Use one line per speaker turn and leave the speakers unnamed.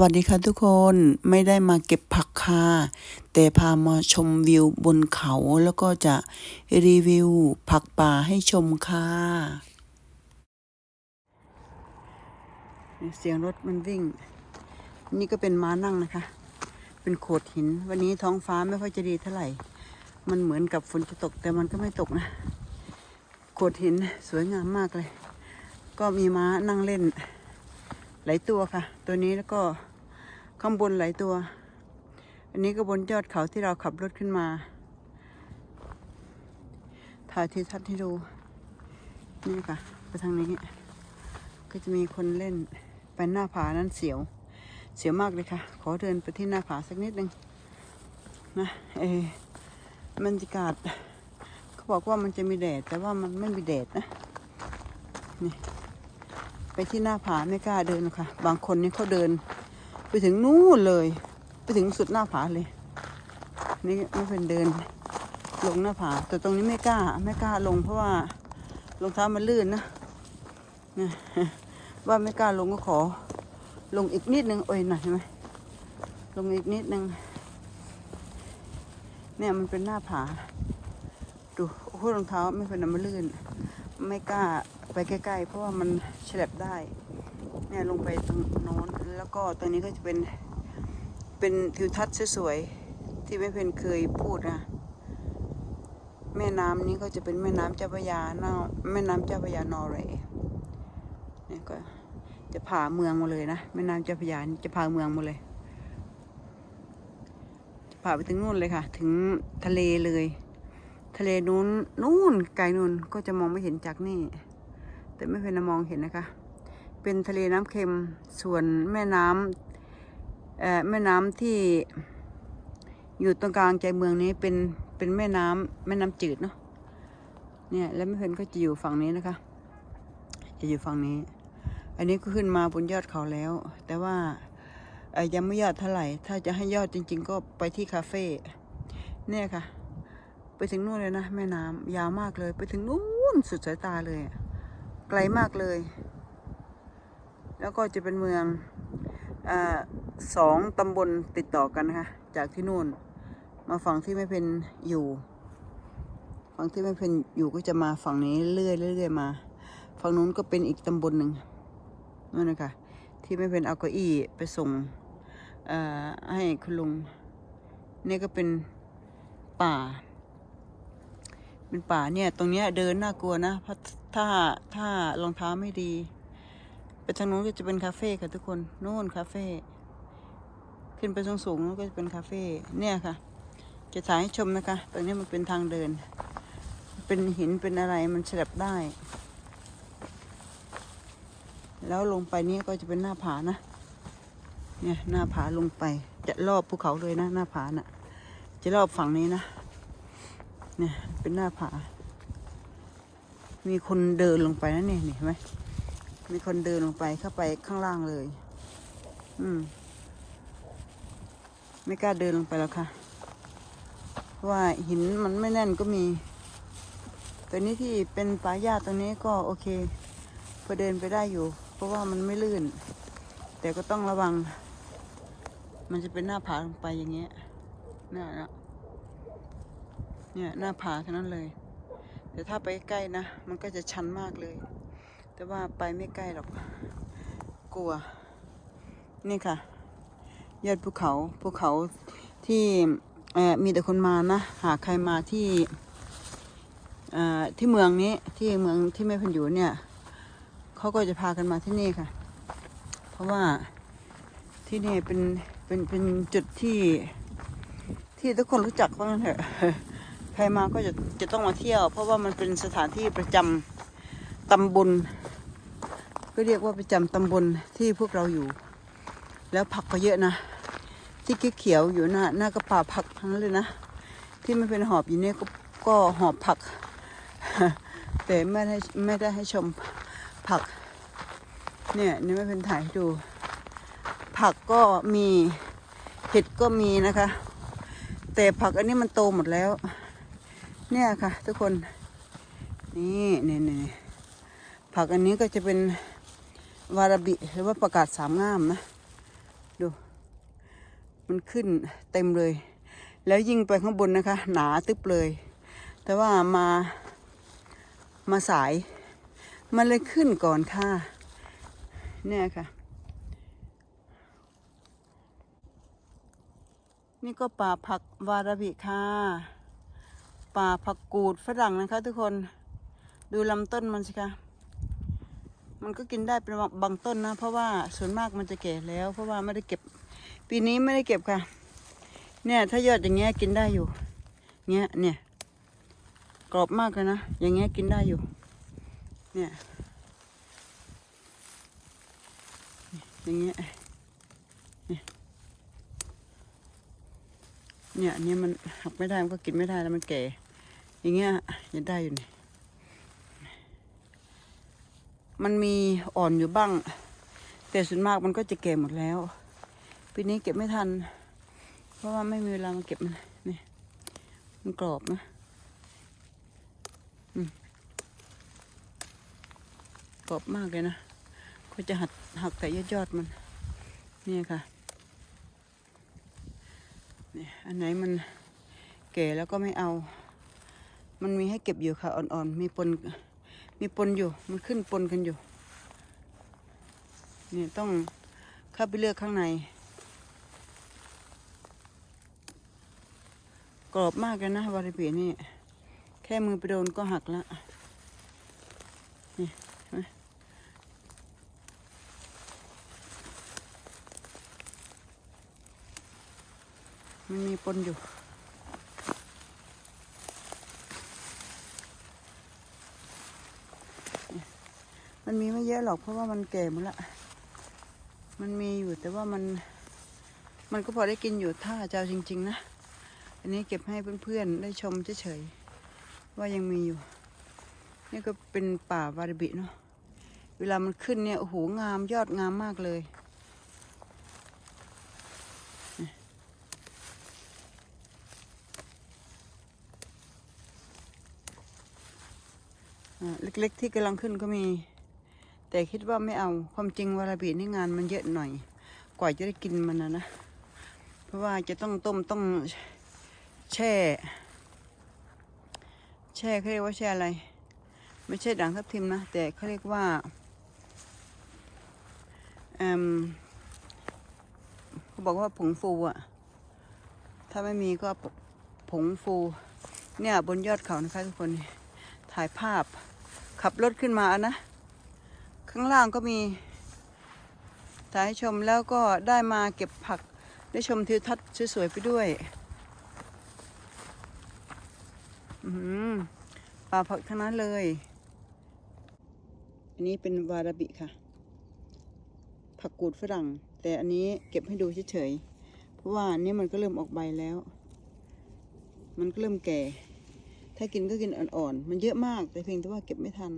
วัสดีค่ะทุกคนไม่ได้มาเก็บผักค่ะแต่พามาชมวิวบนเขาแล้วก็จะรีวิวผักป่าให้ชมค่ะเสียงรถมันวิ่ง นี่ก็เป็นม้านั่งนะคะ เป็นโขดหิน วันนี้ท้องฟ้าไม่ค่อยจะดีเท่าไหร่ มันเหมือนกับฝนจะตกแต่มันก็ไม่ตกนะโขดหินสวยงามมากเลย ก็มีม้านั่งเล่น หลายตัวค่ะ ตัวนี้แล้วก็ข้างบนหลายตัว อันนี้ก็บนยอดเขาที่เราขับรถขึ้นมา ถ่ายทีทัศน์ให้ดู นี่ค่ะ ไปทางนี้ ก็จะมีคนเล่นไปหน้าผานั้นเสียว เสียวมากเลยค่ะ ขอเดินไปที่หน้าผาสักนิดหนึ่งนะเออบรรยากาศ เขาบอกว่ามันจะมีแดด แต่ว่ามันไม่มีแดดนะ นี่ ไปที่หน้าผาไม่กล้าเดินค่ะ บางคนนี่เขาเดิน ไปถึงนู่นเลย ไปถึงสุดหน้าผาเลย นี่ไม่เป็นเดิน ลงหน้าผา แต่ตรงนี้ไม่กล้า ไม่กล้าลงเพราะว่ารองเท้ามันลื่นนะว่าไม่กล้าลงก็ขอ ลงอีกนิดนึงโอ้ยหน่อยใช่ไหมลงอีกนิดนึงเนี่ยมันเป็นหน้าผา ดูโอ้โหรองเท้าไม่เป็นน้ำมันลื่น ไม่กล้าไปใกล้ๆ เพราะว่ามันฉลับได้เนี่ยลงไปตรงโน้นแล้วก็ตรงนี้ก็จะเป็นเป็นทิวทัศน์สวยๆที่แม่เพนเคยพูดนะแม่น้ำนี้ก็จะเป็นแม่น้ำเจ้าพระยาเนาแม่น้ำเจ้าพระยานอร์เวย์นี่ก็จะผ่าเมืองมาเลยนะแม่น้ำเจ้าพระยานจะผ่าเมืองมาเลยจะผ่าไปถึงนู่นเลยค่ะ ถึงทะเลเลย ทะเลนู้นนู่นไกลนู่นก็จะมองไม่เห็นจากนี่ แต่ไม่เป็นมองเห็นนะคะ เป็นทะเลน้ำเค็มส่วนแม่น้ำเอ่อแม่น้ำที่อยู่ตรงกลางใจเมืองนี้เป็นเป็นแม่น้ำแม่น้ำจืดเนาะเนี่ยแล้วแม่เพนก็จะอยู่ฝั่งนี้นะคะ จะอยู่ฝั่งนี้ อันนี้ก็ขึ้นมาบนยอดเขาแล้ว แต่ว่ายังไม่ยอดเท่าไหร่ ถ้าจะให้ยอดจริง ๆ ก็ไปที่คาเฟ่เนี่ยค่ะ ไปถึงนู่นเลยนะแม่น้ำยาวมากเลย ไปถึงนู่นสุดสายตาเลย ไกลมากเลย แล้วก็จะเป็นเมืองอสองตำบลติดต่อกันนะคะจากที่นู่น มาฝั่งที่ไม่เป็นอยู่ฝั่งที่ไม่เป็นอยู่ก็จะมาฝั่งนี้เรื่อยๆเรื่อยมา ฝั่งนู้นก็เป็นอีกตำบลหนึ่งนั่นนะคะที่ไม่เป็นเอาเก้าอี้ไปส่งให้คุณลุงนี่ก็เป็นป่า เป็นป่าเนี่ย ตรงเนี้ยเดินน่ากลัวนะเพราะถ้าถ้ารองเท้าไม่ดี ไปทางนู้นก็จะเป็นคาเฟ่ค่ะทุกคนนู่นคาเฟ่ขึ้นไปสูงๆนู้นก็จะเป็นคาเฟ่เนี่ยค่ะ จะถ่ายให้ชมนะคะตรงนี้มันเป็นทางเดิน เป็นหินเป็นอะไรมันฉลับได้ แล้วลงไปนี่ก็จะเป็นหน้าผานะเนี่ยหน้าผาลงไป จะรอบภูเขาเลยนะ หน้าผาน่ะ จะรอบฝั่งนี้นะ เนี่ย เป็นหน้าผา มีคนเดินลงไปนะเนี่ยเห็นไหม มีคนเดินลงไปเข้าไปข้างล่างเลย อืม ไม่กล้าเดินลงไปแล้วค่ะ เพราะว่าหินมันไม่แน่นก็มี ตัวนี้ที่เป็นป่าหญ้าตรงนี้ก็โอเคพอเดินไปได้อยู่ เพราะว่ามันไม่ลื่น แต่ก็ต้องระวัง มันจะเป็นหน้าผาลงไปอย่างเงี้ยนี่ยนะ เนี่ยหน้าผาเท่านั้นเลย แต่ถ้าไปใกล้นะ มันก็จะชันมากเลย แต่ว่าไปไม่ใกล้หรอก กลัว นี่ค่ะ ยอดภูเขา ภูเขาที่มีแต่คนมานะ หากใครมาที่ที่เมืองนี้ที่เมืองที่แม่พันอยู่เนี่ยเขาก็จะพากันมาที่นี่ค่ะ เพราะว่าที่นี่เป็นเป็นเป็นจุดที่ที่ทุกคนรู้จักว่างั้นเถอะ ใครมาก็จะจะต้องมาเที่ยว เพราะว่ามันเป็นสถานที่ประจำตำบลก็เรียกว่าประจำตำบลที่พวกเราอยู่ แล้วผักก็เยอะนะ ที่เขียวอยู่หน้าหน้ากระป่าผักทั้งนั้นเลยนะ ที่ไม่เป็นหอบอยู่เนี่ยก็ก็หอบผัก แต่ไม่ได้ไม่ได้ให้ชมผัก เนี่ยนี่ไม่เป็นถ่ายให้ดู ผักก็มีเห็ดก็มีนะคะ แต่ผักอันนี้มันโตหมดแล้ว เนี่ยค่ะ ทุกคน นี่นี่นี่ผักอันนี้ก็จะเป็นวาราบิหรือว่าประกาศสามงามนะ ดู มันขึ้นเต็มเลย แล้วยิ่งไปข้างบนนะคะ หนาตึบเลย แต่ว่ามามาสาย มันเลยขึ้นก่อนค่ะ เนี่ยค่ะ นี่ก็ป่าผักวาราบิค่ะ ป่าผักกูดฝรั่งนะคะ ทุกคนดูลำต้นมันสิคะมันก็กินได้เป็นบางต้นนะ เพราะว่าส่วนมากมันจะแก่แล้ว เพราะว่าไม่ได้เก็บ ปีนี้ไม่ได้เก็บค่ะ เนี่ย ถ้ายอดอย่างเงี้ยกินได้อยู่เงี้ยเนี่ยกรอบมากเลยนะอย่างเงี้ยกินได้อยู่ เนี่ยอย่างเงี้ยเนี่ยเนี่ยอันนี้มันหักไม่ได้มันก็กินไม่ได้แล้วมันแก่ อย่างเงี้ยยังได้อยู่นี่มันมีอ่อนอยู่บ้าง แต่ส่วนมากมันก็จะแก่หมดแล้วปีนี้เก็บไม่ทัน เพราะว่าไม่มีเวลามาเก็บมันนี่มันกรอบนะกรอบมากเลยนะก็จะหักหักแต่ยอดยอดมัน นี่ค่ะเนี่ยอันไหนมันแก่แล้วก็ไม่เอา มันมีให้เก็บอยู่ค่ะอ่อนๆ มีปน มีปนอยู่ มันขึ้นปนกันอยู่เนี่ยต้องเข้าไปเลือกข้างใน กรอบมากเลยนะวาริบีนี่ แค่มือไปโดนก็หักล้วนี่มันมีปนอยู่ มันมีไม่เยอะหรอกเพราะว่ามันแก่หมดละ มันมีอยู่แต่ว่ามัน มันก็พอได้กินอยู่ถ้าจะเอาจริง ๆ นะ อันนี้เก็บให้เพื่อนๆได้ชมเฉยๆว่ายังมีอยู่ นี่ก็เป็นป่าวาริบิเนาะ เวลามันขึ้นเนี่ยโอ้โหงามยอดงามมากเลยเล็กๆที่กำลังขึ้นก็มี แต่คิดว่าไม่เอาความจริงวาราบินี่งานมันเยอะหน่อย กว่าจะได้กินมันนะนะ เพราะว่าจะต้องต้มต้องแช่ แช่เขาเรียกว่าแช่อะไร ไม่ใช่ด่างทับทิมนะ แต่เขาเรียกว่าเอมเขาบอกว่าผงฟูอะถ้าไม่มีก็ผงฟู เนี่ยบนยอดเขานะคะทุกคนถ่ายภาพขับรถขึ้นมานะ ข้างล่างก็มีถ่ายให้ชมแล้วก็ได้มาเก็บผักได้ชมทิวทัศน์สวยๆไปด้วยอือหือป่าผักทั้งนั้นเลย อันนี้เป็นวาราบิค่ะ ผักกูดฝรั่ง แต่อันนี้เก็บให้ดูเฉยๆ เพราะว่าอันนี้มันก็เริ่มออกใบแล้ว มันก็เริ่มแก่ ถ้ากินก็กินอ่อนๆ มันเยอะมากแต่เพียงแต่ว่าเก็บไม่ทัน